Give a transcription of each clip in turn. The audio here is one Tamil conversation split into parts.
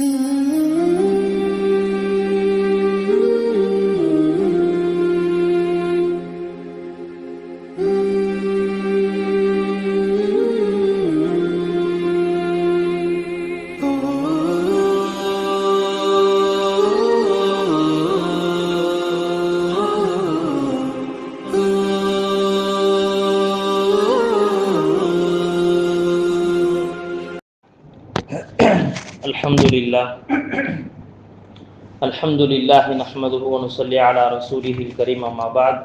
Mm-hmm. الحمد لله. الحمد لله نحمده ونصلي على رسوله الكريم أما بعد.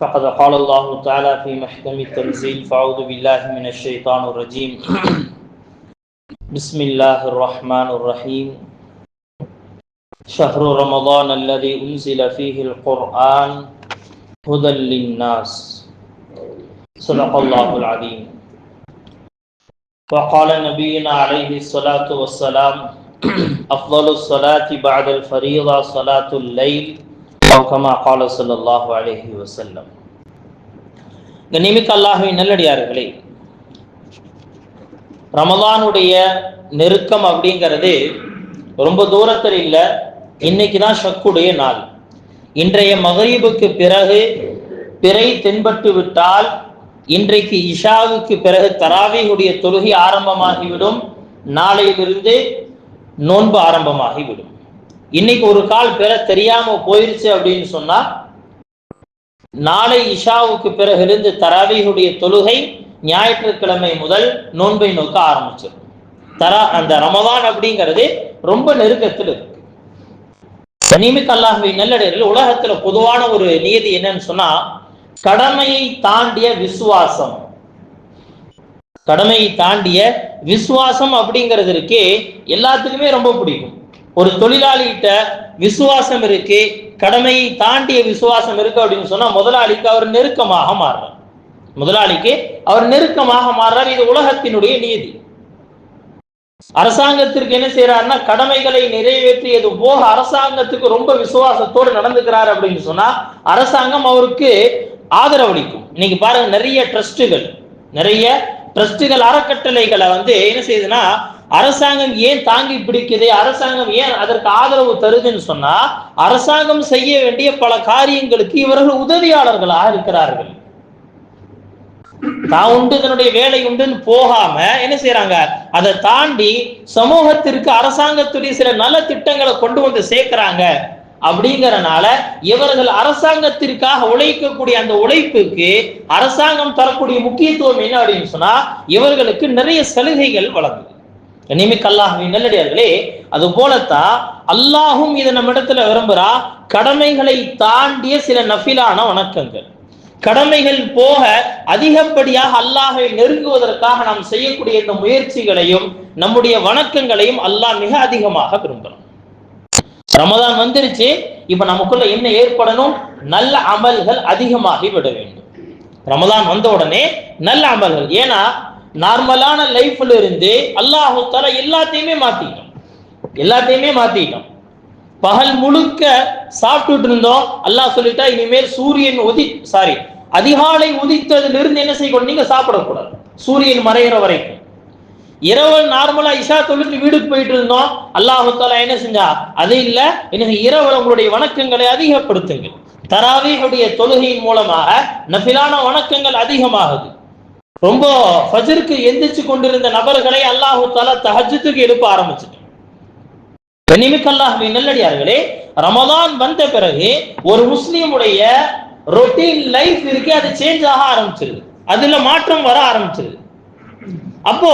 فقد قال الله تعالى في محكم التنزيل فأعوذ بالله من الشيطان الرجيم. بسم الله الرحمن الرحيم. شهر رمضان الذي أنزل فيه القرآن هدى للناس. صدق الله العظيم. وقال نبينا عليه الصلاة والسلام أفضل الصلاة بعد الفريضة صلاة الليل أو كما قال صلى الله عليه وسلم கண்ணிமிக்க அல்லாஹுவின் நல்லடியார்களே ரமலானுடைய நெருக்கம் அப்படிங்கிறது ரொம்ப தூரத்தில் இல்லை இன்னைக்கு தான் ஷக்குடைய நாள் இன்றைய மகரீபுக்கு பிறகு பிறை தென்பட்டு விட்டால் இன்றைக்கு இஷாவுக்கு பிறகு தராவியுடைய தொழுகை ஆரம்பமாகிவிடும். நாளையிலிருந்து நோன்பு ஆரம்பமாகிவிடும். இன்னைக்கு ஒரு கால் பெற தெரியாம போயிருச்சு அப்படின்னு சொன்னா நாளை இஷாவுக்கு பிறகு இருந்து தராவியுடைய தொழுகை ஞாயிற்றுக்கிழமை முதல் நோன்பை நோக்க ஆரம்பிச்சிடும். தரா அந்த ரமதான் அப்படிங்கிறது ரொம்ப நெருக்கத்தில் இருக்கு. கனிமிக் நல்லடைகள் உலகத்துல பொதுவான ஒரு நியதி என்னன்னு சொன்னா கடமையை தாண்டிய விசுவாசம். கடமையை தாண்டிய விசுவாசம் அப்படிங்கிறது இருக்கு எல்லாத்துக்குமே ரொம்ப பிடிக்கும். ஒரு தொழிலாளிகிட்ட விசுவாசம் இருக்கு கடமையை தாண்டிய விசுவாசம் இருக்கு அப்படின்னு சொன்னா முதலாளிக்கு அவர் நெருக்கமாக மாறுறார். முதலாளிக்கு அவர் நெருக்கமாக மாறுறார் இது உலகத்தினுடைய நீதி. அரசாங்கத்திற்கு என்ன செய்யறாருன்னா கடமைகளை நிறைவேற்றியது போக அரசாங்கத்துக்கு ரொம்ப விசுவாசத்தோடு நடந்துக்கிறார் அப்படின்னு சொன்னா அரசாங்கம் அவருக்கு ஆதரவளிக்கும். இன்னைக்கு பாருங்க நிறைய ட்ரஸ்ட்டுகள் நிறைய ட்ரஸ்ட்டுகள் அறக்கட்டளைகளை வந்து என்ன செய்யுதுன்னா அரசாங்கம் ஏன் தாங்கி பிடிக்குது அரசாங்கம் ஏன் அதற்கு ஆதரவு தருதுன்னு சொன்னா அரசாங்கம் செய்ய வேண்டிய பல காரியங்களுக்கு இவர்கள் உதவியாளர்களாக இருக்கிறார்கள். தான் உண்டு தன்னுடைய வேலை உண்டுன்னு போகாம என்ன செய்யறாங்க அதை தாண்டி சமூகத்திற்கு அரசாங்கத்துடைய சில நல்ல திட்டங்களை கொண்டு வந்து சேர்க்கிறாங்க. அப்படிங்கறனால இவர்கள் அரசாங்கத்திற்காக உழைக்கக்கூடிய அந்த உழைப்புக்கு அரசாங்கம் தரக்கூடிய முக்கியத்துவம் என்ன அப்படின்னு சொன்னா இவர்களுக்கு நிறைய சலுகைகள் வழங்குது. நிமிக் அல்லாஹுவின் நல்லடியார்களே அது போலத்தான் அல்லாஹும் இதை நம்ம இடத்துல விரும்புறா கடமைகளை தாண்டிய சில நஃபிலான வணக்கங்கள். கடமைகள் போக அதிகப்படியாக அல்லாஹை நெருங்குவதற்காக நாம் செய்யக்கூடிய இந்த முயற்சிகளையும் நம்முடைய வணக்கங்களையும் அல்லாஹ் மிக அதிகமாக விரும்புகிறோம் ரமதான் வந்துருச்சு. இப்ப நமக்குள்ள என்ன ஏற்படணும்? நல்ல அமல்கள் அதிகமாகி விட வேண்டும். ரமதான் வந்த உடனே நல்ல அமல்கள். ஏன்னா நார்மலான லைஃப்ல இருந்து அல்லாஹு தலா எல்லாத்தையுமே மாத்திட்டோம் எல்லாத்தையுமே மாத்திட்டோம் பகல் முழுக்க சாப்பிட்டுட்டு இருந்தோம். அல்லாஹ் சொல்லிட்டா இனிமேல் சூரியன் உதி சாரி அதிகாலை உதித்ததிலிருந்து என்ன செய்யணும் நீங்க சாப்பிடக்கூடாது. சூரியன் மறைகிற வரைக்கும். இரவு நார்மலா இஷா தொழுக்கு வீடுக்கு போயிட்டு இருந்தோம். அல்லாஹால என்ன செஞ்சா? அது இல்ல. என்ன இரவு உங்களுடைய வணக்கங்களை அதிகப்படுத்துங்கள். தராவியுடைய தொழுகையின் மூலமாக நபிலான வணக்கங்கள் அதிகமாகுது. ரொம்ப ஃபஜருக்கு எந்திரிச்சு கொண்டிருந்த நபர்களை அல்லாஹு தாலா தஹஜத்துக்கு எழுப்ப ஆரம்பிச்சிட்டு நிமிக்கல்லாஹுவின் நல்லடியார்களே ரமதான் வந்த பிறகு ஒரு முஸ்லீமுடைய ரொட்டீன் லைஃப் இருக்கு அது சேஞ்ச் ஆக ஆரம்பிச்சிருது. அதுல மாற்றம் வர ஆரம்பிச்சிருது. அப்போ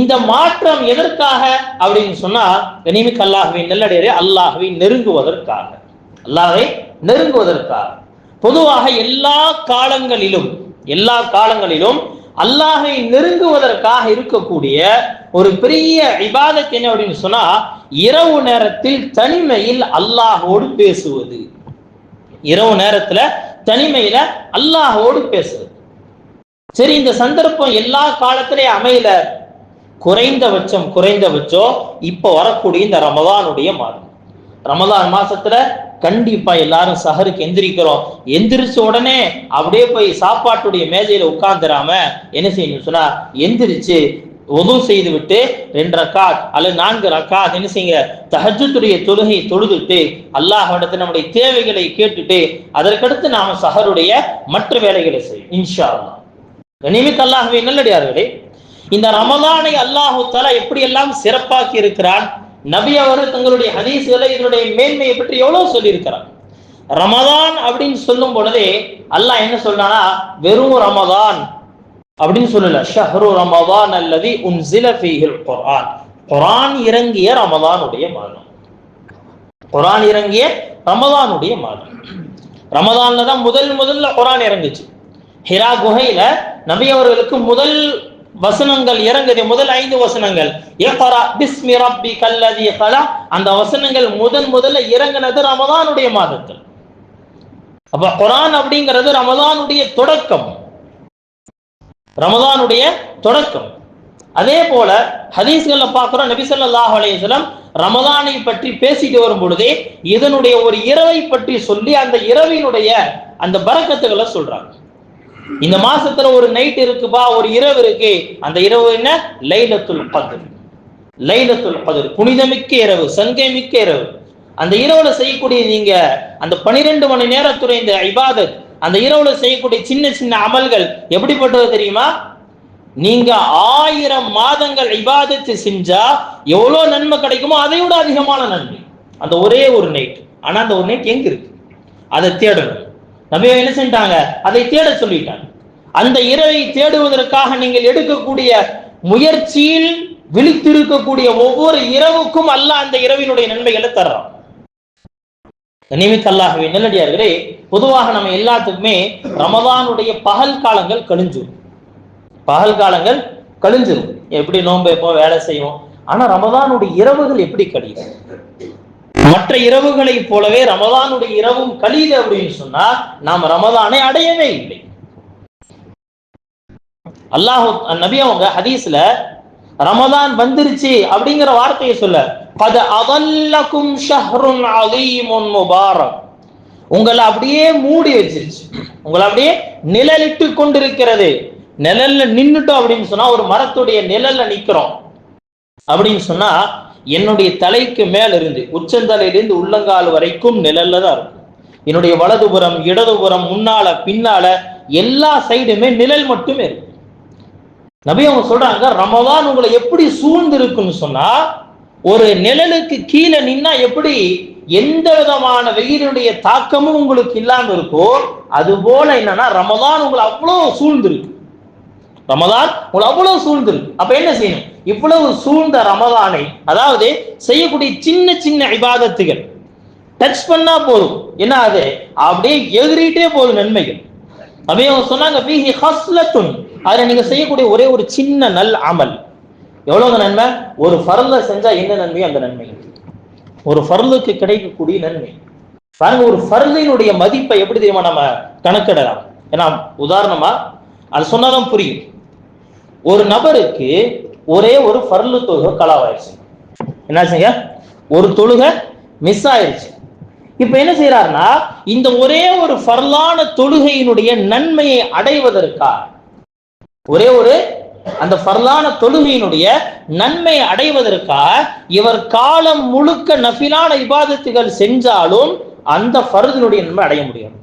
இந்த மாற்றம் எதற்காக அப்படின்னு சொன்னா கனிமிக் அல்லாஹுவின் நல்லடியாரே அல்லாஹுவை நெருங்குவதற்காக. அல்லாஹை நெருங்குவதற்காக. பொதுவாக எல்லா காலங்களிலும் எல்லா காலங்களிலும் அல்லாஹை நெருங்குவதற்காக இருக்கக்கூடிய ஒரு பெரிய விவாதத்து என்ன அப்படின்னு சொன்னா இரவு நேரத்தில் தனிமையில் அல்லாஹோடு பேசுவது. இரவு நேரத்துல தனிமையில அல்லாஹோடு பேசுவது. சரி இந்த சந்தர்ப்பம் எல்லா காலத்திலேயும் அமையல. குறைந்தபட்சம் குறைந்தபட்சம் இப்ப வரக்கூடிய இந்த ரமதானுடைய மாதம். ரமதான் மாசத்துல கண்டிப்பா எல்லாரும் சஹருக்கு எந்திரிக்கிறோம். எந்திரிச்ச உடனே அப்படியே போய் சாப்பாட்டுடைய மேஜையில உட்கார்ந்துடாம என்ன செய்யணும் சொன்னா எந்திரிச்சு ஒது செய்து விட்டு ரெண்டு ரக்காத் அல்லது நான்கு ரக்காத் என்ன செய்யுங்க? தஹஜத்துடைய தொழுகை தொழுதுட்டு அல்லாஹிடத்து நம்முடைய தேவைகளை கேட்டுட்டு அதற்கடுத்து நாம சஹருடைய மற்ற வேலைகளை செய்யும் இன்ஷா அல்லாஹ். கனிமிக் அல்லாஹ்வை நல்லடியார்களே இந்த ரமலானை அல்லாஹு தஆலா எப்படி எல்லாம் சிறப்பாக்கி இருக்கிறான்? நபி அவர்கள் தங்களுடைய ஹதீஸ்களை இதனுடைய மேன்மையை பற்றி எவ்வளவு சொல்லியிருக்கிறார்? ரமதான் அப்படின்னு சொல்லும் பொழுதே அல்லாஹ் என்ன சொல்றானா? வெறும் ரமதான் அப்படின்னு சொல்லல. ஷஹ்ரு ரமதான் அல்லது உன்சில ஃபீஹில் குரான் குரான் இறங்கிய ரமதானுடைய மாதம் குரான் இறங்கிய ரமதானுடைய மாதம் ரமதான்ல தான் முதல் முதல்ல குரான் இறங்குச்சு. ஹிரா குகையில நபி அவர்களுக்கு முதல் வசனங்கள் இறங்குது. முதல் ஐந்து வசனங்கள். இக்ரா பிஸ்மி ரப்பி லதீ கலா. அந்த வசனங்கள் முதன் முதல்ல இறங்குனது ரமதானுடைய மாதத்தில். அப்ப குரான் அப்படிங்கிறது ரமதானுடைய தொடக்கம். ரமதானுடைய தொடக்கம். அதே போல ஹதீஸ்கள்ல பார்க்கிறோம் நபிசல்லாஹ் அலையம் ரமதானை பற்றி பேசிட்டு வரும் பொழுதே இதனுடைய ஒரு இரவை பற்றி சொல்லி அந்த இரவினுடைய அந்த பரக்கத்துகளை சொல்றாங்க. இந்த மாசத்துல ஒரு நைட் இருக்குப்பா ஒரு இரவு இருக்கு. அந்த இரவு என்ன? லைலத்துல் கத்ர் லைலத்துல் கத்ர் புனிதமிக்க இரவு சங்கை மிக்க இரவு. அந்த இரவுல செய்யக்கூடிய நீங்க அந்த பனிரெண்டு மணி நேரத்துடைய இந்த இபாதத் அந்த இரவுல செய்யக்கூடிய சின்ன சின்ன அமல்கள் எப்படிப்பட்டது தெரியுமா? நீங்க ஆயிரம் மாதங்கள் இபாதத்து செஞ்சா எவ்வளவு நன்மை கிடைக்குமோ அதை விட அதிகமான நன்மை. அந்த ஒரே ஒரு நைட் ஆனா அந்த ஒரு நைட் எங்க இருக்கு? அதை தேடணும். நபி என்ன செஞ்சாங்க அதை தேட சொல்லிட்டாங்க. அந்த இரவை தேடுவதற்காக நீங்கள் எடுக்கக்கூடிய முயற்சியில் விழித்திருக்கக்கூடிய ஒவ்வொரு இரவுக்கும் அல்ல அந்த இரவினுடைய நன்மைகளை தர்றான். நியமித்த அல்லாஹ்வே நல்லடியார்களே பொதுவாக நம்ம எல்லாத்துக்குமே ரமதானுடைய பகல் காலங்கள் கழிஞ்சிடும் பகல் காலங்கள் கழிஞ்சிரும். எப்படி நோன்பு எப்போ வேலை செய்வோம். ஆனா ரமதானுடைய இரவுகள் எப்படி கழியும்? மற்ற இரவுகளைப் போலவே ரமதானுடைய இரவும் கழியுது அப்படின்னு சொன்னா நாம் ரமதானை அடையவே இல்லை. அல்லாஹு நபி அவங்க ஹதீஸ்ல ரமதான் வந்துருச்சு அப்படிங்கிற வார்த்தையை சொல்ல பத அதல்லக்கும் ஷஹ்ருன் அலீமுன் முபாரக். உங்களை அப்படியே மூடி வச்சிருச்சு. உங்களை அப்படியே நிழலிட்டு கொண்டிருக்கிறது. நிழல்ல நின்னுட்டோம் அப்படின்னு சொன்னா ஒரு மரத்துடைய நிழல்ல நிக்கிறோம். அப்படின்னு சொன்னா என்னுடைய தலைக்கு மேல இருந்து உச்சந்தலையிலிருந்து உள்ளங்கால் வரைக்கும் நிழல்ல தான் இருக்கும். என்னுடைய வலதுபுறம் இடதுபுறம் முன்னால பின்னால எல்லா சைடுமே நிழல் மட்டுமே இருக்கும். நபி அவங்க சொல்றாங்க ரமதான் உங்களை எப்படி சூழ்ந்து இருக்குன்னு சொன்னா ஒரு நிழலுக்கு கீழே நின்னா எப்படி எந்த விதமான வெயிலுடைய தாக்கமும் உங்களுக்கு இல்லாம இருக்கோ அது போல என்னன்னா ரமதான் உங்களை அவ்வளவு சூழ்ந்திருக்கு. ரமதான் உங்களை அவ்வளவு சூழ்ந்திருக்கு. அப்ப என்ன செய்யணும்? இவ்வளவு சூழ்ந்த ரமதானை அதாவது செய்யக்கூடிய சின்ன சின்ன விவாதத்துகள் டச் பண்ணா போதும். என்ன அது? அப்படியே எகிரிட்டே போதும் நன்மைகள். அப்படியே அவங்க சொன்னாங்க அதுல நீங்க செய்யக்கூடிய ஒரே ஒரு சின்ன நல் அமல். எவ்வளவு நன்மை? ஒரு ஃபர்ல செஞ்சா என்ன நன்மை? அந்த நன்மை. ஒரு ஃபர்லுக்கு கிடைக்கக்கூடிய நன்மை. பாருங்க ஒரு ஃபர்லினுடைய மதிப்பை எப்படி தெரியுமா நம்ம கணக்கிடலாம்? ஏன்னா உதாரணமா அது சொன்னாதான் புரியும். ஒரு நபருக்கு ஒரே ஒரு ஃபர்லு தொழுகை கலாவாயிருச்சு என்னாச்சுங்க? ஒரு தொழுகை மிஸ் ஆயிருச்சு. இப்ப என்ன செய்யறாருன்னா இந்த ஒரே ஒரு ஃபர்லான தொழுகையினுடைய நன்மையை அடைவதற்கா ஒரே ஒரு அந்த ஃபர்லான தொழுகையினுடைய நன்மை அடைவதற்கா இவர் காலம் முழுக்க நஃபிலான இபாதத்துகள் செஞ்சாலும் அந்த ஃபர்தினுடைய நன்மை அடைய முடியும்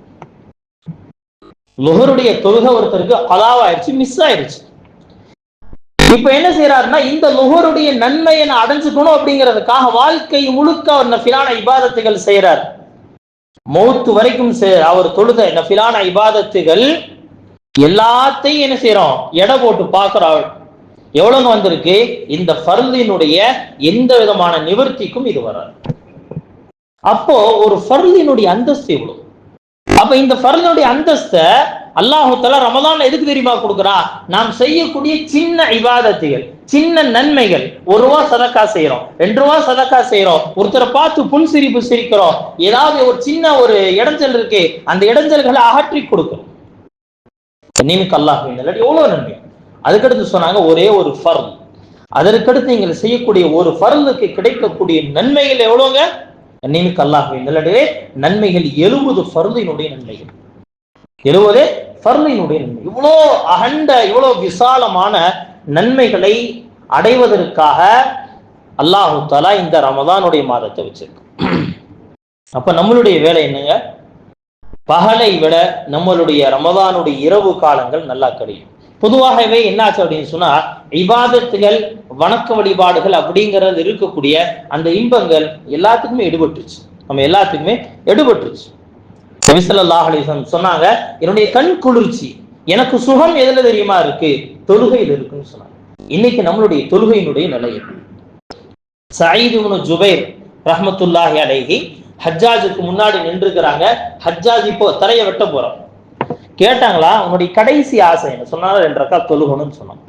லுகருடைய தொழுகை ஒருத்தருக்கு அலாவாயிருச்சு மிஸ் ஆயிருச்சு. இப்ப என்ன செய்யறாருன்னா இந்த லுகருடைய நன்மையை நான் அடைஞ்சுக்கணும் அப்படிங்கிறதுக்காக வாழ்க்கை முழுக்க அவர் நஃபிலான இபாதத்துகள் செய்யறார் மௌத்து வரைக்கும் அவர் தொழுத நஃபிலான இபாதத்துகள் எல்லாத்தையும் என்ன செய்யறோம் எடை போட்டு பார்க்கிறோம் எவ்வளவு வந்திருக்கு? இந்த ஃபர்லினுடைய எந்த விதமான நிவர்த்திக்கும் இது வராது. அப்போ ஒரு ஃபர்லினுடைய அந்தஸ்து எவ்வளவு? அப்ப இந்த ஃபர்லினுடைய அந்தஸ்தை அல்லாஹு ரமதான் எதுக்கு தெரியுமா கொடுக்குறா? நாம் செய்யக்கூடிய சின்ன இவாதத்துகள் சின்ன நன்மைகள். ஒரு ரூபா சதக்கா செய்யறோம் ரெண்டு ரூபா சதக்கா செய்யறோம் ஒருத்தரை பார்த்து புன் சிரிப்பு சிரிக்கிறோம். ஏதாவது ஒரு சின்ன ஒரு இடைஞ்சல் இருக்கு அந்த இடைஞ்சல்களை அகற்றி கொடுக்கிறோம் நியமிக்க அல்லாஹ் எவ்வளவு நன்மை. அதுக்கடுத்து சொன்னாங்க ஒரே ஒரு ஃபர்ல். அதற்கடுத்து நீங்கள் செய்யக்கூடிய ஒரு ஃபர்லுக்கு கிடைக்கக்கூடிய நன்மைகள் எவ்வளவுங்க? நியமிக்க அல்லாஹ் நல்லடியே நன்மைகள் எழுபது ஃபர்லினுடைய நன்மைகள். எழுபது ஃபர்லினுடைய நன்மை. இவ்வளோ அகண்ட இவ்வளோ விசாலமான நன்மைகளை அடைவதற்காக அல்லாஹு தலா இந்த ரமதானுடைய மாதத்தை வச்சிருக்கு. அப்ப நம்மளுடைய வேலை என்னங்க? பகலை விட நம்மளுடைய ரமதானுடைய இரவு காலங்கள் நல்லா கிடையும். பொதுவாகவே என்னாச்சு அப்படின்னு சொன்னா இபாதத்துகள் வணக்க வழிபாடுகள் அப்படிங்கிறது இருக்கக்கூடிய அந்த இன்பங்கள் எல்லாத்துக்குமே எடுபட்டுருச்சு நம்ம எல்லாத்துக்குமே எடுபட்டுருச்சு நபிசல்லாஹலிசன் சொன்னாங்க என்னுடைய கண் குளிர்ச்சி எனக்கு சுகம் எதுல தெரியுமா இருக்கு? தொழுகையில் இருக்குன்னு சொன்னாங்க. இன்னைக்கு நம்மளுடைய தொழுகையினுடைய நிலை சயீது ஜுபைர் ரஹமத்துல்லாஹி அலைஹி ஹஜ்ஜாஜுக்கு முன்னாடி நின்றுக்கிறாங்க ஹஜ்ஜாஜ் இப்போ தரையை வெட்ட போறோம் கேட்டாங்களா உன்னுடைய கடைசி ஆசை என்ன? சொன்னாலும் ரெண்டரைக்கா தொழுகணும்னு சொன்னோம்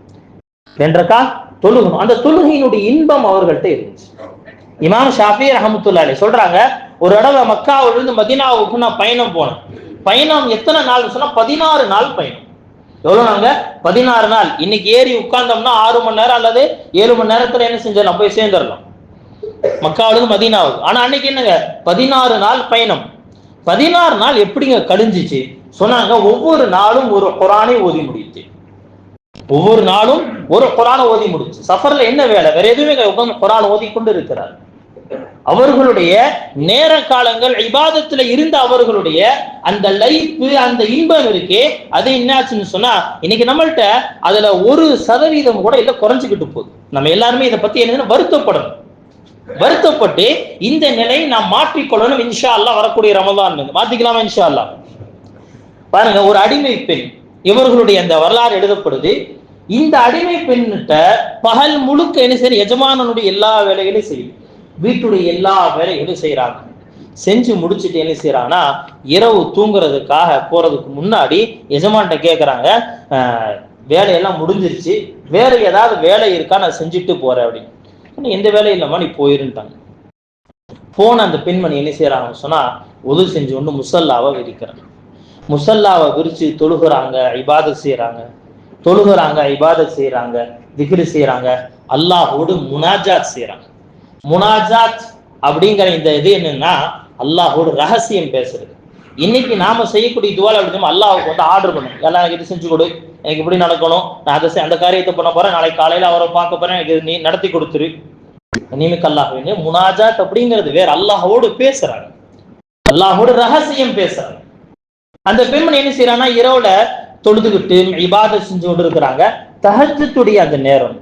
ரெண்டரைக்கா தொழுகணும். அந்த தொழுகையினுடைய இன்பம் அவர்கள்ட்ட இருந்துச்சு. இமாம் ஷாஃபி ரஹமத்துல்லா அலி சொல்றாங்க ஒரு தடவை மக்காவிலிருந்து மதினாவுக்கு நான் பயணம் போனேன் பயணம் எத்தனை நாள் சொன்னா பதினாறு நாள் பயணம். எவ்வளவு நாங்க பதினாறு நாள். இன்னைக்கு ஏறி உட்கார்ந்தோம்னா ஆறு மணி நேரம் அல்லது ஏழு மணி நேரத்துல என்ன செஞ்சிடலாம் போய் சேர்ந்துடலாம். மக்காவிலிருந்து மதினாவுக்கு. ஆனா அன்னைக்கு என்னங்க? பதினாறு நாள் பயணம். பதினாறு நாள் எப்படிங்க கழிஞ்சிச்சு? சொன்னாங்க ஒவ்வொரு நாளும் ஒரு குரானை ஓதி முடிச்சு. ஒவ்வொரு நாளும் ஒரு குரானை ஓதி முடிச்சு. சஃபர்ல என்ன வேலை? வேற எதுவுமே உட்காந்து குரான் ஓதி கொண்டு இருக்கிறார். அவர்களுடைய நேர காலங்கள் இபாதத்துல இருந்த அவர்களுடைய அந்த லைஃப் அந்த இன்பம் இருக்கே அது என்னாச்சுன்னு சொன்னா இன்னைக்கு நம்மள்ட்ட அதுல ஒரு சதவீதம் கூட இல்ல குறைஞ்சுக்கிட்டு போகுது. நம்ம எல்லாருமே இதை பத்தி என்ன வருத்தப்படணும். வருத்தப்பட்டு இந்த நிலையை நாம் மாற்றிக்கொள்ளணும் இன்ஷா அல்லா வரக்கூடிய ரமதான் மாத்திக்கலாமா இன்ஷா அல்லா பாருங்க ஒரு அடிமை பெண் இவர்களுடைய அந்த வரலாறு எழுதப்படுது. இந்த அடிமை பெண்ணிட்ட பகல் முழுக்க என்ன சரி எஜமானனுடைய எல்லா வேலைகளையும் செய்யும். வீட்டுடைய எல்லா வேலைகளையும் செய்யறாங்க செஞ்சு முடிச்சுட்டு என்ன செய்யறாங்கன்னா இரவு தூங்குறதுக்காக போறதுக்கு முன்னாடி எஜமான்கிட்ட கேட்கறாங்க வேலையெல்லாம் முடிஞ்சிருச்சு. வேற ஏதாவது வேலை இருக்கா? நான் செஞ்சுட்டு போறேன் அப்படின்னு. எந்த வேலையும் இல்லாம நீ போயிருந்தாங்க போன அந்த பெண்மணி என்ன செய்யறாங்கன்னு சொன்னா உதவி செஞ்சு ஒன்று முசல்லாவை விரிக்கிறாங்க முசல்லாவை விரிச்சு தொழுகிறாங்க இபாதத் செய்யறாங்க தொழுகிறாங்க இபாதத் செய்யறாங்க திகிரி செய்யறாங்க அல்லாஹோடு முனாஜாத் செய்யறாங்க முனாஜாத் அப்படிங்கிற இந்த இது என்னன்னா அல்லாஹோட ரகசியம் பேசுறது. இன்னைக்கு நாம செய்யக்கூடிய துவால் அப்படின்னு அல்லாஹுக்கு வந்து ஆர்டர் பண்ணும் எல்லாம் இது செஞ்சு கொடு. எனக்கு இப்படி நடக்கணும். நான் அதை அந்த காரியத்தை பண்ண போறேன். நாளைக்கு காலையில அவரை பார்க்க போறேன். எனக்கு நீ நடத்தி கொடுத்துரு. நிமிக்கு அல்லாஹ் முனாஜாத் அப்படிங்கிறது வேற அல்லாஹோடு பேசுறாங்க. அல்லாஹோட ரகசியம் பேசுறாங்க. அந்த பெண்மணி என்ன செய்யறான்னா இரவுல தொழுதுகிட்டு இபாத செஞ்சு கொண்டு இருக்கிறாங்க தஹஜத்துடைய அந்த நேரம்.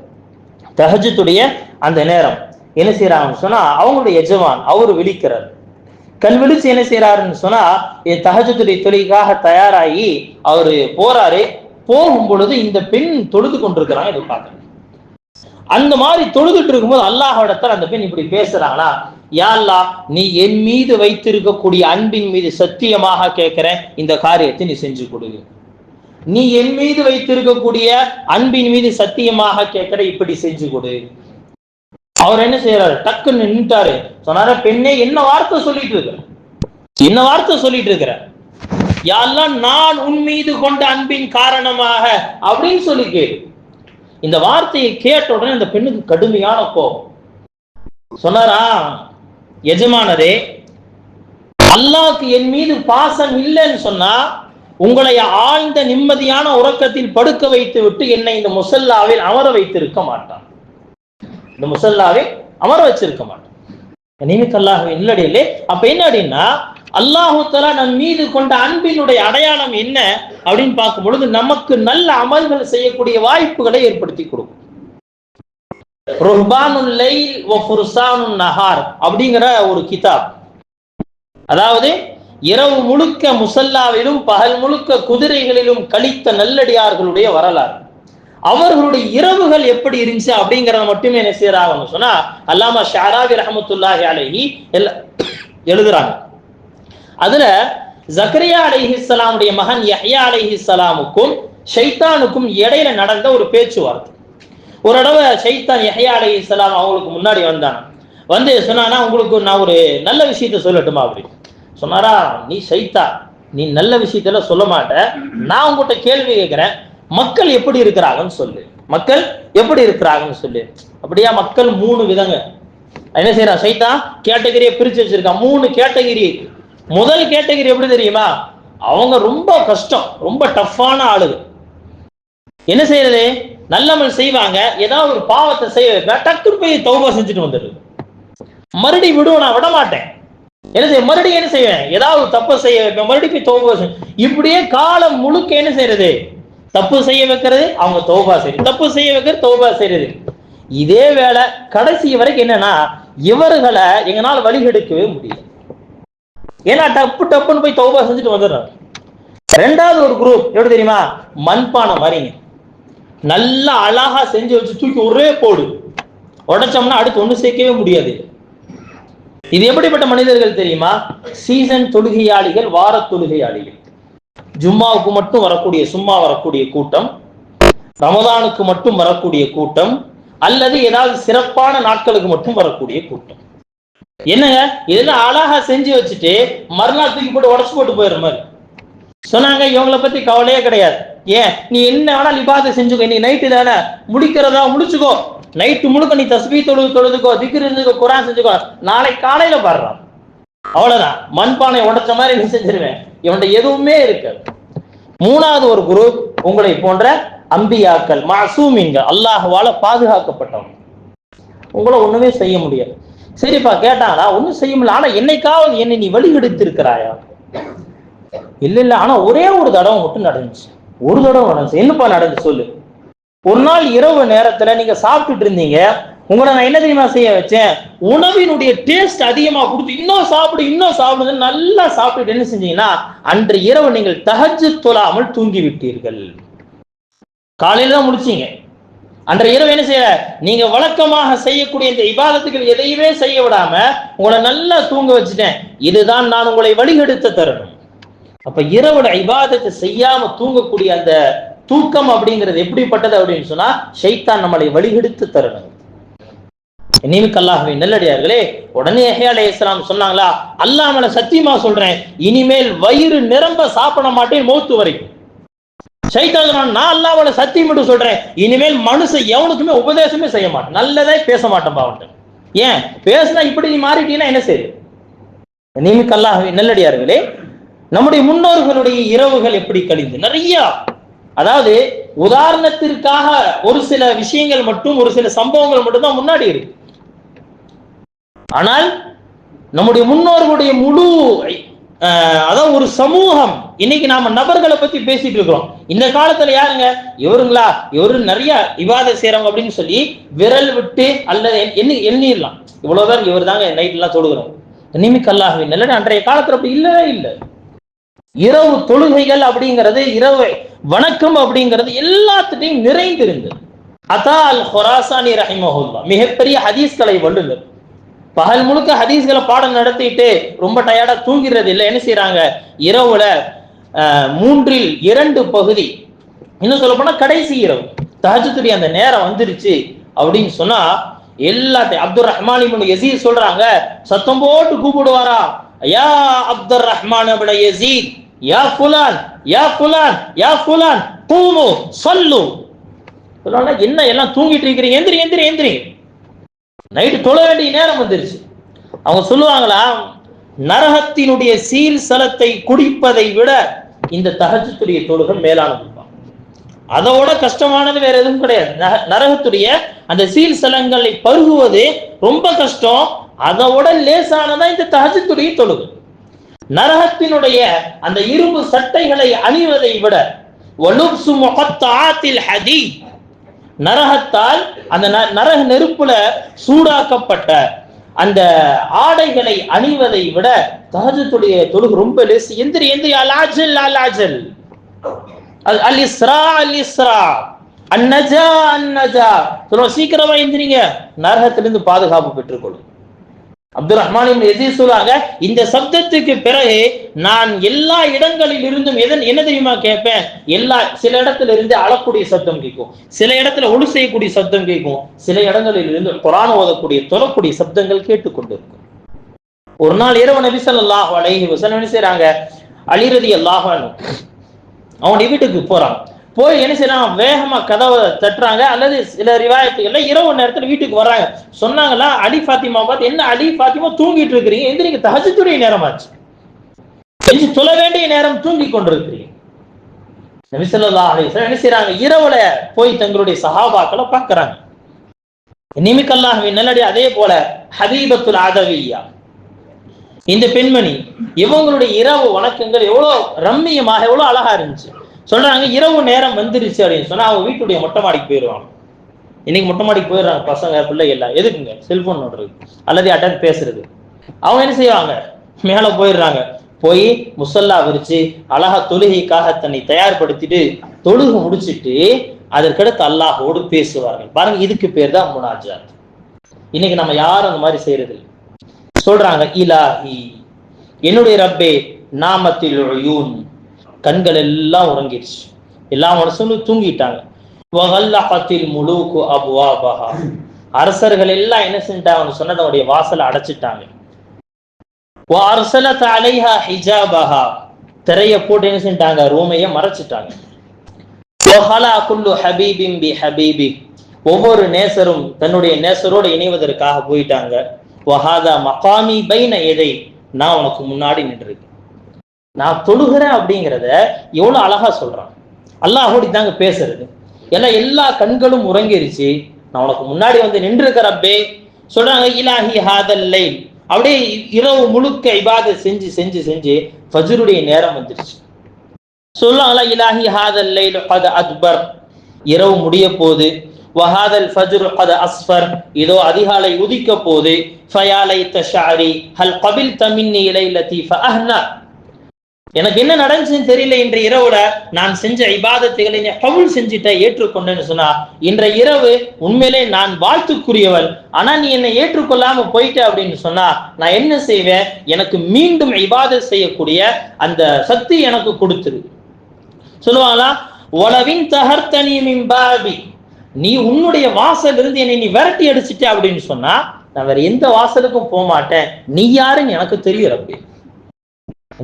தஹஜத்துடைய அந்த நேரம். என்ன செய்யறாங்கன்னு சொன்னா அவங்களுடைய எஜமான் அவரு விழிக்கிறார். கண் விழிச்சு என்ன செய்யறாருன்னு சொன்னா என் தகஜத்துடைய தொழிலுக்காக தயாராகி அவரு போறாரு. போகும் பொழுது இந்த பெண் தொழுது கொண்டிருக்கிறாங்க இதை பார்க்க அந்த மாதிரி தொழுதுட்டு இருக்கும்போது அல்லாஹோடத்தில் அந்த பெண் இப்படி பேசுறாங்களா யாழ்லா நீ என் மீது வைத்திருக்கக்கூடிய அன்பின் மீது சத்தியமாக கேட்கிறேன். இந்த காரியத்தை நீ செஞ்சு கொடு. நீ என் மீது வைத்திருக்கக்கூடிய அன்பின் மீது சத்தியமாக கேட்கிற இப்படி செஞ்சு கொடு. அவர் என்ன செய்யறாரு? டக்குன்னு நின்றுட்டாரு சொன்னார பெண்ணே என்ன வார்த்தை சொல்லிட்டு இருக்கிற என்ன வார்த்தை சொல்லிட்டு இருக்கிற யாரெல்லாம் நான் உன் மீது கொண்ட அன்பின் காரணமாக? அப்படின்னு சொல்லி கேளு. இந்த வார்த்தையை கேட்ட உடனே அந்த பெண்ணுக்கு கடுமையான கோபம். சொன்னாரா எஜமானரே அல்லாவுக்கு என் மீது பாசம் இல்லைன்னு சொன்னா உங்களை ஆழ்ந்த நிம்மதியான உறக்கத்தில் படுக்க வைத்து விட்டு என்னை இந்த முசல்லாவில் அமர வைத்திருக்க மாட்டான். இந்த முசல்லாவை அமர வச்சிருக்க மாட்டான். நிமித்தல்லாஹ் இல்லடையிலே அப்ப என்ன அப்படின்னா அல்லாஹு தலா நம் மீது கொண்ட அன்பினுடைய அடையாளம் என்ன அப்படின்னு பார்க்கும் பொழுது நமக்கு நல்ல அமல்கள் செய்யக்கூடிய வாய்ப்புகளை ஏற்படுத்தி கொடுக்கும். நஹார் அப்படிங்கிற ஒரு கிதாப். அதாவது இரவு முழுக்க முசல்லாவிலும் பகல் முழுக்க குதிரைகளிலும் கழித்த நல்லடியார்களுடைய வரலாறு. அவர்களுடைய இரவுகள் எப்படி இருந்துச்சு அப்படிங்கறத மட்டுமே என்ன செய்யறாங்க சொன்னா அல்லாமா ஷாராவி ரஹமத்துல்லாஹி அலஹி எழுதுறாங்க. அதுல ஜக்ரியா அலிஹி இஸ்லாமுடைய மகன் யஹ்யா அலிஹிஸ்லாமுக்கும் ஷைத்தானுக்கும் இடையில நடந்த ஒரு பேச்சுவார்த்தை. ஒரு தடவை ஷைத்தான் யஹ்யா அலிஹிஸ்லாம் அவங்களுக்கு முன்னாடி வந்தானா வந்து சொன்னானா உங்களுக்கு நான் ஒரு நல்ல விஷயத்த சொல்லட்டுமா? அப்படி சொன்னாரா நீ சைத்தா நீ நல்ல விஷயத்தெல்லாம் சொல்ல மாட்ட. நான் உங்ககிட்ட கேள்வி கேட்கிறேன். மக்கள் எப்படி இருக்கிறாங்கன்னு சொல்லு. மக்கள் எப்படி இருக்கிறாங்கன்னு சொல்லு. அப்படியா மக்கள் மூணு விதங்க. என்ன செய்யறான் சைத்தா? கேட்டகரியை பிரிச்சு வச்சிருக்கான் மூணு கேட்டகரி. முதல் கேட்டகரி எப்படி தெரியுமா? அவங்க ரொம்ப கஷ்டம் ரொம்ப டஃப்பான ஆளுங்க. என்ன செய்யறது நல்லமல் செய்வாங்க. ஏதாவது ஒரு பாவத்தை செய்ய வைப்பேன் டக்குனு போய் தௌபா செஞ்சுட்டு வந்துடுது. மறுபடியும் விடுவோம் நான் விட மாட்டேன் என்ன செய்ய மறுபடியும் என்ன செய்வேன்? ஏதாவது ஒரு தப்பு செய்ய வைப்பேன். மறுபடியும் போய் தௌபா இப்படியே காலம் முழுக்க என்ன செய்யறது தப்பு செய்ய வைக்கிறது அவங்க தௌபா செய்யுது தப்பு செய்ய வைக்கிறது தௌபா செய்யறது இதே வேலை கடைசி வரைக்கும் என்னன்னா இவர்களை எங்களால் வழிகெடுக்கவே முடியல. ஏன்னா டப்பு டப்புன்னு போய் தௌபா செஞ்சுட்டு வந்துடுறாங்க. ரெண்டாவது ஒரு குரூப் எப்படி தெரியுமா? மண்பானை மாதிரிங்க நல்லா அழகா செஞ்சு வச்சு தூக்கி ஒரே போடு. உடைச்சோம்னா அடுத்து ஒண்ணு சேர்க்கவே முடியாது. இது எப்படிப்பட்ட மனிதர்கள் தெரியுமா? சீசன் தொழுகையாளிகள் வார தொழுகையாளிகள். ஜும்மாவுக்கு மட்டும் வரக்கூடிய சும்மா வரக்கூடிய கூட்டம் ரமதானுக்கு மட்டும் வரக்கூடிய கூட்டம் அல்லது ஏதாவது சிறப்பான நாட்களுக்கு மட்டும் வரக்கூடிய கூட்டம். என்னங்க? இதெல்லாம் அழகா செஞ்சு வச்சுட்டு மறுநாள் தூக்கி போட்டு உடச்சு போட்டு போயிடுற மாதிரி. சொன்னாங்க இவங்களை பத்தி கவலையே கிடையாது. ஏன்? நீ என்ன வேணா லிபாத செஞ்சுக்கோ. இன்னைக்கு நைட்டு தானே முடிக்கிறதா முடிச்சுக்கோ. நைட்டு முழுக்க நீ தஸ்பி தொழுது தொழுதுக்கோ திக்ரு இருந்துக்கோ குரான் செஞ்சுக்கோ. நாளை காலையில பாடுறான். அவ்வளவுதான். மண்பானை உடைச்ச மாதிரி நீ செஞ்சிருவேன் இவன்கிட்ட எதுவுமே இருக்காது. மூணாவது ஒரு குரூப் உங்களை போன்ற அம்பியாக்கள் மாசூமின்கள் அல்லாஹுவால பாதுகாக்கப்பட்டவங்க. உங்களை ஒண்ணுமே செய்ய முடியாது. சரிப்பா கேட்டாங்களா ஒண்ணும் செய்ய முடியல. ஆனா என்னைக்காவது என்னை நீ வழி எடுத்திருக்கிறாயா இல்ல இல்ல. ஆனா ஒரே ஒரு தடவை மட்டும் நடந்துச்சு. ஒரு தடவை நடந்துச்சு. என்னப்பா நடந்து சொல்லு. ஒரு நாள் இரவு நேரத்துல நீங்க சாப்பிட்டுட்டு இருந்தீங்க. உங்களை நான் என்ன தெரியுமா செய்ய வச்சேன்? உணவினுடைய டேஸ்ட் அதிகமா கொடுத்து இன்னும் சாப்பிடு இன்னும் சாப்பிடுங்க நல்லா சாப்பிட்டு என்ன செஞ்சீங்கன்னா அன்று இரவு நீங்கள் தகஜு தொழாமல் தூங்கி விட்டீர்கள் காலையில தான் முடிச்சீங்க. அன்றைய இரவு என்ன செய்ய நீங்க வழக்கமாக செய்யக்கூடிய இந்த இபாதத்துகள் எதையுமே செய்ய விடாம உங்களை நல்லா தூங்க வச்சுட்டேன். இதுதான் நான் உங்களை வழிகெடுத்த தருணம். அப்ப இரவுல இபாதத்தை செய்யாம தூங்கக்கூடிய அந்த தூக்கம் அப்படிங்கிறது எப்படிப்பட்டது அப்படின்னு சொன்னா ஷைத்தான் நம்மளை வழிகெடுத்து தருணம். நிமிக்கு அல்லாஹ்வை நல்லடியார்களே உடனே ஏஹே அலே இஸ்லாம் சொன்னாங்களா அல்லாமல சத்தியமா சொல்றேன் இனிமேல் வயிறு நிரம்ப சாப்பிட மாட்டேன் மௌத்து வரைக்கும். சைத்தான் நான் அல்லாவோட சத்தியம் மட்டும் சொல்றேன் இனிமேல் மனுஷன் எவனுக்குமே உபதேசமே செய்ய மாட்டேன். நல்லதே பேச மாட்டேன் பாவன்ட்டு ஏன்? பேசினா இப்படி நீ மாறிட்டீங்கன்னா என்ன செய்யுது நிமிக்கு அல்லாஹ்வை நல்லடியார்களே நம்முடைய முன்னோர்களுடைய இரவுகள் எப்படி கழிந்து? நிறைய. அதாவது உதாரணத்திற்காக ஒரு சில விஷயங்கள் மட்டும் ஒரு சில சம்பவங்கள் மட்டும் தான் முன்னாடி இருக்கு. ஆனால் நம்முடைய முன்னோர்களுடைய முழு அதான் ஒரு சமூகம் இன்னைக்கு நாம நபர்களை பத்தி பேசிட்டு இருக்கிறோம். இந்த காலத்துல யாருங்க? இவருங்களா? இவரு நிறைய விவாத செய்யறவங்க அப்படின்னு சொல்லி விரல் விட்டு அல்லது எண்ணி- எண்ணிடலாம். இவ்வளவு பேர் இவர் தாங்க நைட் எல்லாம் தொழுகிறோம் நிமிக்கல்லாகவே நல்ல அன்றைய காலத்துல அப்படி இல்லவே இல்லை. இரவு தொழுகைகள் அப்படிங்கிறது இரவு வணக்கம் அப்படிங்கிறது எல்லாத்துட்டையும் நிறைந்திருந்தது. அதால் ஹொராசானி ரஹிமஹுல்லா மிகப்பெரிய ஹதீஸ்களை வல்லுனர் பகல் முழுக்க ஹதீஸ்களை பாடம் நடத்திட்டு ரொம்ப டயர்டா தூங்கிறது இல்லை என்ன செய்யறாங்க இரவுல மூன்றில் இரண்டு பகுதி. இன்னும் சொல்ல போனா கடைசி இரவு. தஹஜத்துடைய அந்த நேரம் வந்துருச்சு அப்படின்னு சொன்னா எல்லாத்தையும் அப்துல் ரஹ்மான் இப்னு யசீத் சொல்றாங்க. சத்தம் போட்டு கூப்பிடுவாரா? யா அப்துல் ரஹ்மான் இப்னு யா புலான் யா புலான் யா ஃபுலான் கூமு சொல்லு. என்ன எல்லாம் தூங்கிட்டு இருக்கிறீங்க? எந்திரி எந்திரி எந்திரி. நைட்டு தொழ வேண்டிய நேரம் வந்துருச்சு. அவங்க சொல்லுவாங்களா நரகத்தினுடைய சீல் சலத்தை குடிப்பதை விட இந்த தகஜத்துடைய தொழுகம் மேலானது. அதோட கஷ்டமானது வேற எதுவும் கிடையாது. நரகத்துடைய அந்த சீல் சலங்களை பருகுவது ரொம்ப கஷ்டம். அதோட லேசானதான் இந்த தகஜத்துடைய தொழுகு. நரகத்தினுடைய அந்த இரும்பு சட்டைகளை அணிவதை விட ஒலுப்சு முகத்தாத்தில் ஹதீத் நரகத்தால் அந்த ந- நரக நெருப்புல சூடாக்கப்பட்ட அந்த ஆடைகளை அணிவதை விட தகஜத்துடைய தொழுகு ரொம்ப லேசு. எந்திரி எந்திரி அலாஜல் அலாஜல் அல் அலிஸ்ரா இஸ்ரா அல் இஸ்ரா. அந்நஜா சொல்லுவோம் சீக்கிரமா எந்திரிங்க. நரகத்திலிருந்து பாதுகாப்பு பெற்றுக்கொள்ளும். அப்துல் ரஹ்மான் எதிர் சொல்லுவாங்க இந்த சப்தத்துக்கு பிறகு நான் எல்லா இடங்களில் இருந்தும் எதன் என்ன தெரியுமா கேட்பேன்? எல்லா சில இடத்துல இருந்து அழக்கூடிய சப்தம் கேட்கும். சில இடத்துல ஒளி செய்யக்கூடிய சப்தம் கேட்கும். சில இடங்களில் இருந்து குரான் ஓதக்கூடிய தொழக்கூடிய சப்தங்கள் கேட்டுக்கொண்டிருக்கும். ஒரு நாள் இரவு நபி சொல்லாஹ் அலைஹி வஸல்லம் செய்யறாங்க செய்றாங்க? அலிரதி அல்லாஹ் அவனுடைய வீட்டுக்கு போறான். போய் என்ன செய்யறாங்க வேகமா கதவை தட்டுறாங்க. அல்லது சில ரிவாயத்துகள்ல இரவு நேரத்துல வீட்டுக்கு வர்றாங்க. சொன்னாங்களா? அலி பாத்திமா பார்த்து என்ன அலி பாத்திமா தூங்கிட்டு இருக்கிறீங்க. எந்திரிங்க. நேரம் நேரமாச்சு. எந்திரிச்சு தொழ வேண்டிய நேரம் தூங்கி கொண்டிருக்கிறீங்க. நபிசல்லா அலிஸ்லாம் என்ன செய்யறாங்க இரவுல போய் தங்களுடைய சஹாபாக்களை பார்க்கறாங்க. நிமிக்கல்லாகவே நல்லடி அதே போல ஹபீபத்துல் ஆதவியா இந்த பெண்மணி இவங்களுடைய இரவு வணக்கங்கள் எவ்வளவு ரம்மியமாக எவ்வளவு அழகா இருந்துச்சு. சொல்றாங்க இரவு நேரம் வந்துருச்சு அப்படின்னு சொன்னா அவங்க வீட்டுடைய மொட்டை மாடிக்கு போயிடுவாங்க இன்னைக்கு மொட்டை மாடிக்கு போயிடுறாங்க பசங்க பிள்ளை எல்லாம் எதுக்குங்க செல்போன் நோடுறது அல்லது அட்டன் பேசுறது. அவங்க என்ன செய்வாங்க? மேல போயிடுறாங்க. போய் முசல்லா விரிச்சு அழகா தொழுகைக்காக தன்னை தயார்படுத்திட்டு தொழுகு முடிச்சிட்டு அதற்கடுத்து அல்லாஹோடு பேசுவார்கள். பாருங்க இதுக்கு பேர் தான் முனாஜாத். இன்னைக்கு நம்ம யாரும் அந்த மாதிரி செய்யறது சொல்றாங்க இலாஹி என்னுடைய ரப்பே நாமத்தில் யூன் கண்கள் எல்லாம் உறங்கிடுச்சு. எல்லா மனுஷனும் தூங்கிட்டாங்க. முழுக்கு அபுவாபஹா. அரசர்கள் எல்லாம் என்ன செஞ்சிட்டாங்க? சொன்னதனுடைய வாசலை அடைச்சிட்டாங்க. அலைஹா ஹிஜாபஹா. திரைய போட்டு என்ன செஞ்சிட்டாங்க? ரூமைய மறைச்சிட்டாங்க. குல்லு பி ஒவ்வொரு நேசரும் தன்னுடைய நேசரோடு இணைவதற்காக போயிட்டாங்க. வஹாதா மகாமி பைன எதை? நான் உனக்கு முன்னாடி நின்றுருக்கேன். நான் தொழுகிறேன் அப்படிங்கிறத எவ்வளவு அழகா சொல்றான். அல்லாஹோடி தாங்க பேசுறது. எல்லாம் எல்லா கண்களும் உறங்கிருச்சு. நான் உனக்கு முன்னாடி வந்து நின்று இருக்கிறப்பே சொல்றாங்க இலாஹி ஹாதல்லை அப்படியே இரவு முழுக்க இபாத செஞ்சு செஞ்சு செஞ்சு ஃபஜ்ருடைய நேரம் வந்துருச்சு. சொல்லுவாங்களா இலாஹி ஹாதல்லை அக்பர். இரவு முடிய போது வஹாதல் ஃபஜ்ர் கத அஸ்ஃபர். இதோ அதிகாலை உதிக்க போது ஃபயாலை தஷாரி ஹல் கபில் தமின்னி இலைலதி அஹ்னா எனக்கு என்ன நடந்துச்சுன்னு தெரியல இன்ற இரவுல நான் செஞ்ச இபாதத்துகளை நீ கவுல் செஞ்சுட்ட ஏற்றுக்கொண்டேன்னு சொன்னா இன்ற இரவு உண்மையிலே நான் வாழ்த்துக்குரியவன் ஆனா நீ என்னை ஏற்றுக்கொள்ளாம போயிட்ட அப்படின்னு சொன்னா நான் என்ன செய்வேன்? எனக்கு மீண்டும் இபாதத் செய்யக்கூடிய அந்த சக்தி எனக்கு கொடுத்துரு. சொல்லுவாங்களா? உளவின் தகர்த்தனி மிம்பாபி நீ உன்னுடைய வாசல் இருந்து என்னை நீ விரட்டி அடிச்சிட்ட அப்படின்னு சொன்னா நான் வேற எந்த வாசலுக்கும் போக மாட்டேன் நீ யாருன்னு எனக்கு தெரியும் ரப்பி.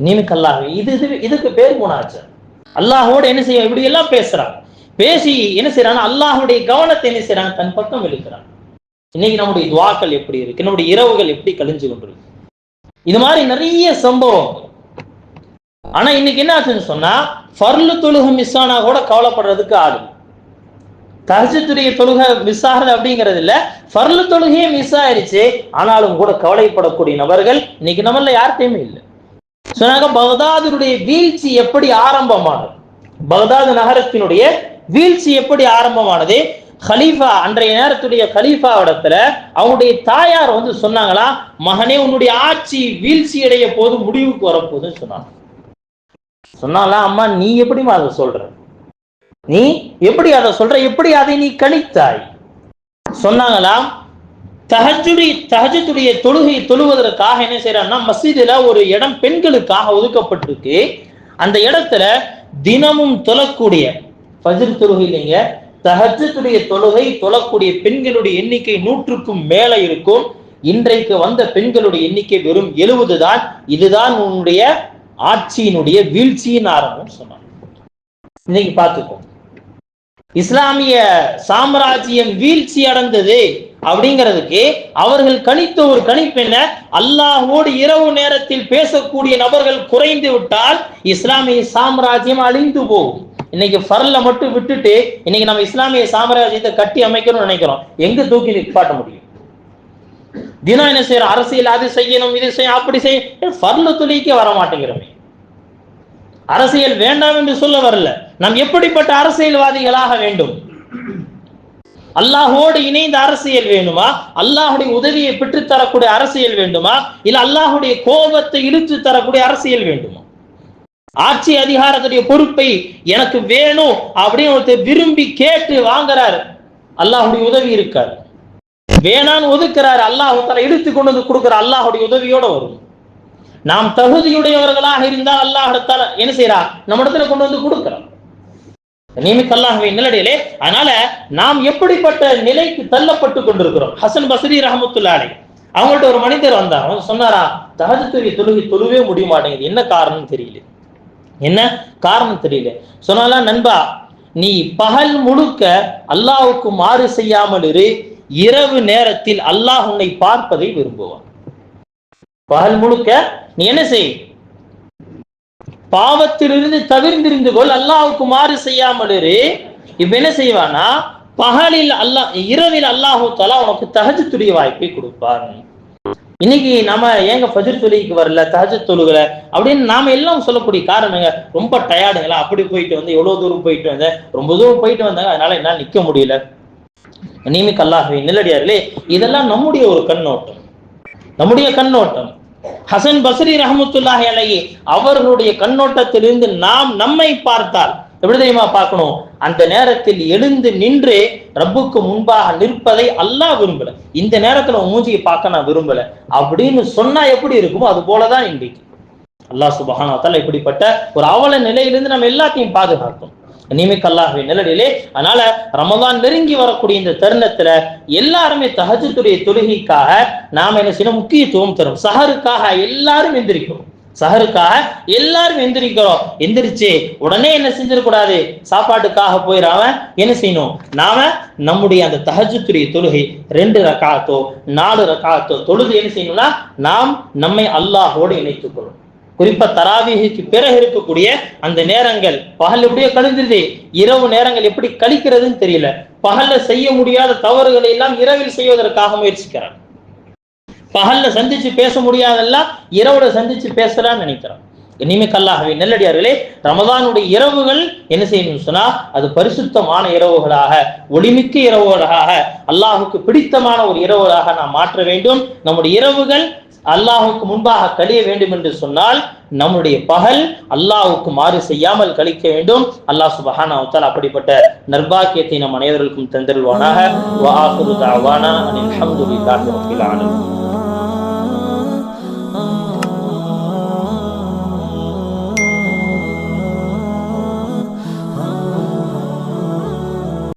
நீனுக்கு அல்லாஹ் இது இது இதுக்கு பேர் போனாச்சு அல்லாஹோட என்ன செய்ய இப்படி எல்லாம் பேசுறான். பேசி என்ன செய்யறான் அல்லாஹுடைய கவனத்தை என்ன செய்யறான் தன் பக்கம் இழுக்கிறான். இன்னைக்கு நம்முடைய துவாக்கள் எப்படி இருக்கு? நம்முடைய இரவுகள் எப்படி கழிஞ்சு கொண்டிருக்கு? இது மாதிரி நிறைய சம்பவம். ஆனா இன்னைக்கு என்ன ஆச்சுன்னு சொன்னா ஃபர்லு தொழுகை மிஸ் ஆனா கூட கவலைப்படுறதுக்கு ஆளு தஹஜத்துடைய தொழுகை மிஸ் ஆகுது அப்படிங்கிறது இல்ல ஃபர்லு தொழுகையே மிஸ் ஆயிருச்சு. ஆனாலும் கூட கவலைப்படக்கூடிய நபர்கள் இன்னைக்கு நம்மள யார்கிட்டயுமே இல்லை. சொன்னாங்க பகதாதினுடைய வீழ்ச்சி எப்படி ஆரம்பமானது? பகதாது நகரத்தினுடைய வீழ்ச்சி எப்படி ஆரம்பமானது? ஹலீஃபா அன்றைய நேரத்துடைய ஹலீஃபா இடத்துல அவங்களுடைய தாயார் வந்து சொன்னாங்களா மகனே உன்னுடைய ஆட்சி வீழ்ச்சி அடைய போது முடிவுக்கு வரப்போகுதுன்னு சொன்னாங்க. சொன்னாலா அம்மா நீ எப்படிமா அதை சொல்ற? நீ எப்படி அதை சொல்ற? எப்படி அதை நீ கணித்தாய்? சொன்னாங்களாம் தஹஜுடி தஹஜத்துடைய தொழுகை தொழுவதற்காக என்ன செய்யறாங்கன்னா மசீதுல ஒரு இடம் பெண்களுக்காக ஒதுக்கப்பட்டிருக்கு. அந்த இடத்துல தினமும் தொழக்கூடிய ஃபஜ்ர் தொழுகை இல்லைங்க தஹஜத்துடைய தொழுகை தொழக்கூடிய பெண்களுடைய எண்ணிக்கை நூற்றுக்கும் மேல இருக்கும். இன்றைக்கு வந்த பெண்களுடைய எண்ணிக்கை வெறும் எழுபது தான். இதுதான் உன்னுடைய ஆட்சியினுடைய வீழ்ச்சியின் ஆரம்பம் சொன்னாங்க. இன்னைக்கு பார்த்துக்கோ. இஸ்லாமிய சாம்ராஜ்யம் வீழ்ச்சி அடைந்தது. அப்படிங்கிறதுக்கு அவர்கள் கணித்த ஒரு கணிப்பு என்ன? அல்லாஹோடு இரவு நேரத்தில் பேசக்கூடிய நபர்கள் குறைந்து விட்டால் இஸ்லாமிய சாம்ராஜ்யம் அழிந்து போகும். இன்னைக்கு ஃபர்ல மட்டும் விட்டுட்டு இன்னைக்கு நம்ம இஸ்லாமிய சாம்ராஜ்யத்தை கட்டி அமைக்கணும்னு நினைக்கிறோம். எங்க தூக்கி நிப்பாட்ட முடியும்? தினம் என்ன செய்யறோம்? அரசியல் அது செய்யணும் இது செய்யும் அப்படி செய்யும் ஃபர்ல துளிக்கே வர மாட்டேங்கிறோமே. அரசியல் வேண்டாம் என்று சொல்ல வரல. நாம் எப்படிப்பட்ட அரசியல்வாதிகளாக வேண்டும்? அல்லாஹோடு இணைந்த அரசியல் வேணுமா அல்லாஹுடைய உதவியை பெற்று தரக்கூடிய அரசியல் வேண்டுமா? இல்ல அல்லாஹுடைய கோபத்தை இழுத்து தரக்கூடிய அரசியல் வேண்டுமா? ஆட்சி அதிகாரத்துடைய பொறுப்பை எனக்கு வேணும் அப்படின்னு ஒருத்தர் விரும்பி கேட்டு வாங்குறாரு. அல்லாஹுடைய உதவி இருக்காரு வேணான்னு ஒதுக்குறாரு. அல்லாஹ் இழுத்து கொண்டு வந்து கொடுக்குற அல்லாஹுடைய உதவியோட வரும். நாம் தகுதியுடையவர்களாக இருந்தால் அல்லாஹ் என்ன செய்யறா நம்ம இடத்துல கொண்டு வந்து கொடுக்கிறோம். நியமித்தல்லாகவே நிலடியிலே. அதனால நாம் எப்படிப்பட்ட நிலைக்கு தள்ளப்பட்டு கொண்டிருக்கிறோம்? ஹசன் பசரி ரஹமத்துல்லாலே அவங்கள்ட்ட ஒரு மனிதர் வந்தார். அவங்க சொன்னாரா தகஜத்துடைய தொழுகை தொழுவே முடிய மாட்டேங்குது என்ன காரணம் தெரியல. என்ன காரணம் தெரியல. சொன்னாலா நண்பா நீ பகல் முழுக்க அல்லாவுக்கு மாறு செய்யாமல் இரு. இரவு நேரத்தில் அல்லாஹ் உன்னை பார்ப்பதை விரும்புவான். பகல் முழுக்க நீ என்ன செய்? பாவத்திலிருந்து தவிர்ந்திருந்து கொள் அல்லாஹ்வுக்கு மாறு செய்யாமல் இரு. இப்ப என்ன செய்வானா பகலில் அல்லாஹ் இரவில் அல்லாஹு தஆலா உனக்கு தஹஜ்ஜுடைய வாய்ப்பை கொடுப்பார் இன்னைக்கு நாம ஏங்க பஜர் தொழுகைக்கு வரல தகஜ தொழுகல அப்படின்னு நாம எல்லாம் சொல்லக்கூடிய காரணங்க ரொம்ப டயர்டுங்களா? அப்படி போயிட்டு வந்து எவ்வளவு தூரம் போயிட்டு வந்தேன் ரொம்ப தூரம் போயிட்டு வந்தாங்க அதனால என்னால நிக்க முடியல. நீமிக் அல்லாஹ்வை நிலடியார்களே இதெல்லாம் நம்முடைய ஒரு கண்ணோட்டம். நம்முடைய கண்ணோட்டம். ஹசன் பசரி ரஹமத்துல்லாஹி அலையே அவர்களுடைய கண்ணோட்டத்திலிருந்து நாம் நம்மை பார்த்தால் எப்படி தெரியுமா பார்க்கணும்? அந்த நேரத்தில் எழுந்து நின்று ரப்புக்கு முன்பாக நிற்பதை அல்லாஹ் விரும்பல. இந்த நேரத்துல மூஞ்சியை பார்க்க நான் விரும்பல. அப்படின்னு சொன்னா எப்படி இருக்குமோ அது போலதான் இன்றைக்கு. அல்லாஹ் சுபஹானா இப்படிப்பட்ட ஒரு அவல நிலையிலிருந்து நம்ம எல்லாத்தையும் பாதுகாக்கணும் நிமிக் அல்லாஹ்வை நிலடிலே அதனால ரமதான் நெருங்கி வரக்கூடிய இந்த தருணத்துல எல்லாருமே தஹஜத்துடைய தொழுகைக்காக நாம என்ன செய்யணும்? முக்கியத்துவம் தரும் சஹருக்காக எல்லாரும் எந்திரிக்கிறோம் சஹருக்காக எல்லாரும் எந்திரிக்கிறோம். எந்திரிச்சு உடனே என்ன செஞ்சிடக்கூடாது? சாப்பாட்டுக்காக போயிடாம என்ன செய்யணும்? நாம நம்முடைய அந்த தஹஜத்துடைய தொழுகை ரெண்டு ரக்காத்தோ நாலு ரக்காத்தோ தொழுது என்ன செய்யணும்னா நாம் நம்மை அல்லாஹோடு இணைத்துக் கொள்ளும் குறிப்பா தராவிகிக்கு பிறகு இருக்கக்கூடிய அந்த நேரங்கள் பகல் எப்படியோ கழிஞ்சிருது. இரவு நேரங்கள் எப்படி கழிக்கிறதுன்னு தெரியல. பகல்ல செய்ய முடியாத தவறுகளை எல்லாம் இரவில் செய்வதற்காக முயற்சிக்கிறான். பகல்ல சந்திச்சு பேச முடியாதெல்லாம் இரவுல சந்திச்சு பேசலாம்னு நினைக்கிறான். இனிமே கல்லாகவே நெல்லடியார்களே ரமதானுடைய இரவுகள் என்ன செய்யணும்னு சொன்னா அது பரிசுத்தமான இரவுகளாக ஒளிமிக்க இரவுகளாக அல்லாஹுக்கு பிடித்தமான ஒரு இரவுகளாக நாம் மாற்ற வேண்டும். நம்முடைய இரவுகள் அல்லாஹுக்கு முன்பாக கழிய வேண்டும் என்று சொன்னால் நம்முடைய பகல் அல்லாஹுக்கு மாறு செய்யாமல் கழிக்க வேண்டும். அல்லாஹ் சுபஹானா வத்தால் அப்படிப்பட்ட நர்பாக்கியத்தை நம் அனைவருக்கும் தந்திருவானாக